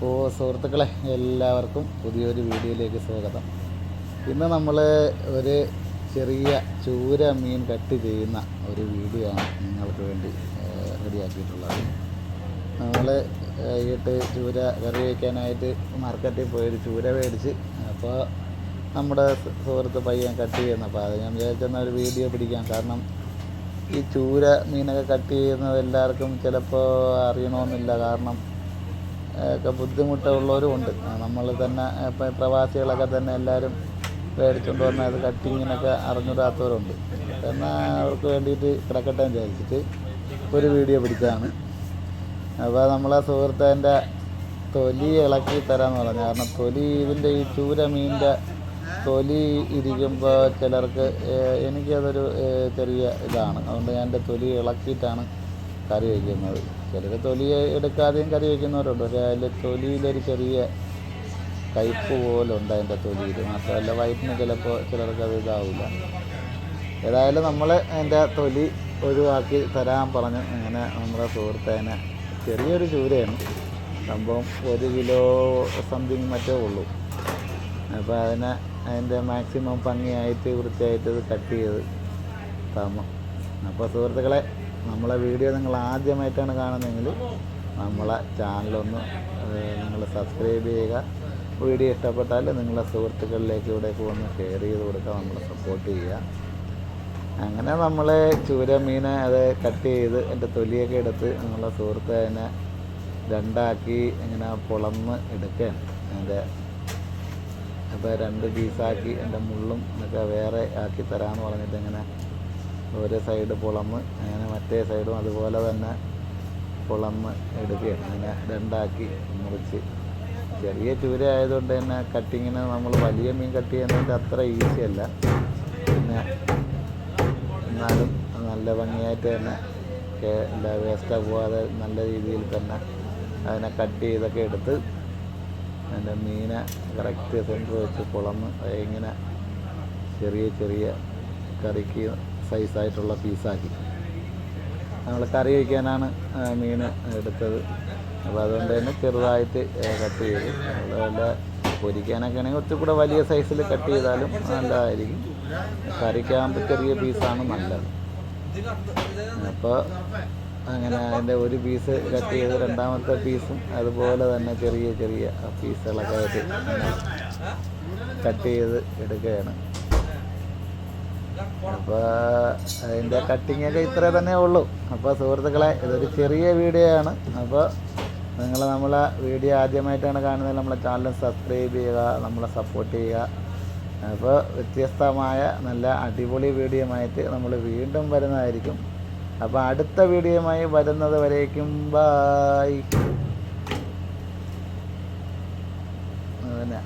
അപ്പോൾ സുഹൃത്തുക്കളെ എല്ലാവർക്കും പുതിയൊരു വീഡിയോയിലേക്ക് സ്വാഗതം. ഇന്ന് നമ്മൾ ഒരു ചെറിയ ചൂര മീൻ കട്ട് ചെയ്യുന്ന ഒരു വീഡിയോ ആണ് നിങ്ങൾക്ക് വേണ്ടി റെഡിയാക്കിയിട്ടുള്ളത്. നമ്മൾ വൈകിട്ട് ചൂര കറി വയ്ക്കാനായിട്ട് മാർക്കറ്റിൽ പോയൊരു ചൂര മേടിച്ച് അപ്പോൾ നമ്മുടെ സുഹൃത്ത് പയ്യൻ കട്ട് ചെയ്യുന്നു. അപ്പോൾ അത് ഞാൻ വിചാരിച്ചെന്നാൽ ഒരു വീഡിയോ പിടിക്കാം. കാരണം ഈ ചൂര മീനൊക്കെ കട്ട് ചെയ്യുന്നത് എല്ലാവർക്കും ചിലപ്പോൾ അറിയണമെന്നില്ല കാരണം ഒക്കെ ബുദ്ധിമുട്ടുള്ളവരും ഉണ്ട്. നമ്മൾ തന്നെ ഇപ്പം പ്രവാസികളൊക്കെ തന്നെ എല്ലാവരും മേടിച്ചുകൊണ്ട് വന്ന അത് കട്ടിങ്ങിനൊക്കെ അറിഞ്ഞിടാത്തവരുണ്ട് എന്നാൽ അവർക്ക് വേണ്ടിയിട്ട് കിടക്കട്ടെ വിചാരിച്ചിട്ട് ഒരു വീഡിയോ പിടിച്ചതാണ്. അപ്പോൾ നമ്മളെ സുഹൃത്തേന്റെ തൊലി ഇളക്കി തരാമെന്ന് പറഞ്ഞു. കാരണം തൊലി ഇതിന്റെ ഈ ചൂര മീനിന്റെ തൊലി ഇരിക്കുമ്പോൾ ചിലർക്ക് എനിക്കതൊരു ചെറിയ ഇതാണ്. അതുകൊണ്ട് ഞാൻ എന്റെ തൊലി ഇളക്കിയിട്ടാണ് കറി വയ്ക്കുന്നത്. ചിലർ തൊലി എടുക്കാതെയും കറി വയ്ക്കുന്നവരുണ്ട്. പക്ഷേ അതിൽ തൊലിയിലൊരു ചെറിയ കയ്പ്പ് പോലെ ഉണ്ട് അതിന്റെ തൊലിയിൽ മാത്രമല്ല വയറ്റിന് ചിലപ്പോൾ ചിലർക്ക് അത് ഇതാവില്ല ഏതായാലും നമ്മൾ അതിന്റെ തൊലി ഒഴിവാക്കി തരാൻ പറഞ്ഞു അങ്ങനെ നമ്മുടെ സുഹൃത്തേനെ ചെറിയൊരു ചൂരയാണ്. സംഭവം ഒരു കിലോ സംതിങ് മറ്റേ ഉള്ളൂ. അപ്പോൾ അതിനെ അതിന്റെ മാക്സിമം ഭംഗിയായിട്ട് വൃത്തിയായിട്ട് ഇത് കട്ട് ചെയ്ത് തന്നു. അപ്പോൾ സുഹൃത്തുക്കളെ നമ്മളെ വീഡിയോ നിങ്ങൾ ആദ്യമായിട്ടാണ് കാണുന്നതെങ്കിൽ നമ്മളെ ചാനലൊന്ന് നിങ്ങൾ സബ്സ്ക്രൈബ് ചെയ്യുക. വീഡിയോ ഇഷ്ടപ്പെട്ടാൽ നിങ്ങളെ സുഹൃത്തുക്കളിലേക്ക് ഇവിടേക്ക് വന്ന് ഷെയർ ചെയ്ത് കൊടുക്കുക നമ്മളെ സപ്പോർട്ട് ചെയ്യുക. അങ്ങനെ നമ്മൾ ചൂര മീനെ അത് കട്ട് ചെയ്ത് എന്റെ തൊലിയൊക്കെ എടുത്ത് നമ്മളെ സുഹൃത്ത് അതിനെ രണ്ടാക്കി ഇങ്ങനെ പുളന്ന് എടുക്കുകയാണ്. അതിന്റെ അപ്പോൾ രണ്ട് പീസാക്കി എന്റെ മുള്ളും ഒക്കെ വേറെ ആക്കി തരാമെന്ന് പറഞ്ഞിട്ട് ഇങ്ങനെ ഒരു സൈഡ് പുളമ്പ് അങ്ങനെ മറ്റേ സൈഡും അതുപോലെ തന്നെ പുളമ്പ് എടുക്കുകയാണ്. അങ്ങനെ രണ്ടാക്കി മുറിച്ച്. ചെറിയ ചൂര ആയതുകൊണ്ട് തന്നെ കട്ടിങ്ങിന് നമ്മൾ വലിയ മീൻ കട്ട് ചെയ്യുന്നതിന്റെ അത്ര ഈസിയല്ല പിന്നെ എന്നാലും നല്ല ഭംഗിയായിട്ട് തന്നെ എല്ലാ വേസ്റ്റ് പോവാതെ നല്ല രീതിയിൽ തന്നെ അതിനെ കട്ട് ചെയ്തൊക്കെ എടുത്ത് അതിന്റെ മീനെ കറക്റ്റ് സെന്റർ വെച്ച് കുളന്ന് ഇങ്ങനെ ചെറിയ ചെറിയ കറിക്ക് സൈസായിട്ടുള്ള പീസാക്കി നമ്മൾ കറി വയ്ക്കാനാണ് മീൻ എടുത്തത്. അപ്പോൾ അതുകൊണ്ട് തന്നെ ചെറുതായിട്ട് കട്ട് ചെയ്ത്. അതുപോലെ പൊരിക്കാനൊക്കെ ആണെങ്കിൽ ഒത്തിരി കൂടെ വലിയ സൈസിൽ കട്ട് ചെയ്താലും നല്ലതായിരിക്കും. കറിക്കാകുമ്പോൾ ചെറിയ പീസാണ് നല്ലത്. അപ്പോൾ അങ്ങനെ അതിന്റെ ഒരു പീസ് കട്ട് ചെയ്ത് രണ്ടാമത്തെ പീസും അതുപോലെ തന്നെ ചെറിയ ചെറിയ പീസുകളൊക്കെ ആയിട്ട് കട്ട് ചെയ്ത് എടുക്കുകയാണ്. അപ്പോൾ അതിന്റെ കട്ടിങ്ങൊക്കെ ഇത്ര തന്നെ ഉള്ളൂ. അപ്പോൾ സുഹൃത്തുക്കളെ ഇതൊരു ചെറിയ വീഡിയോ ആണ്. അപ്പോൾ നിങ്ങൾ നമ്മളെ വീഡിയോ ആദ്യമായിട്ടാണ് കാണുന്നത് നമ്മളെ ചാനൽ സബ്സ്ക്രൈബ് ചെയ്യുക നമ്മളെ സപ്പോർട്ട് ചെയ്യുക. അപ്പോൾ വ്യത്യസ്തമായ നല്ല അടിപൊളി വീഡിയോ ആയിട്ട് നമ്മൾ വീണ്ടും വരുന്നതായിരിക്കും. അപ്പോൾ അടുത്ത വീഡിയോയുമായി വരുന്നത് വരേക്കും. ബായ് അതന്നെ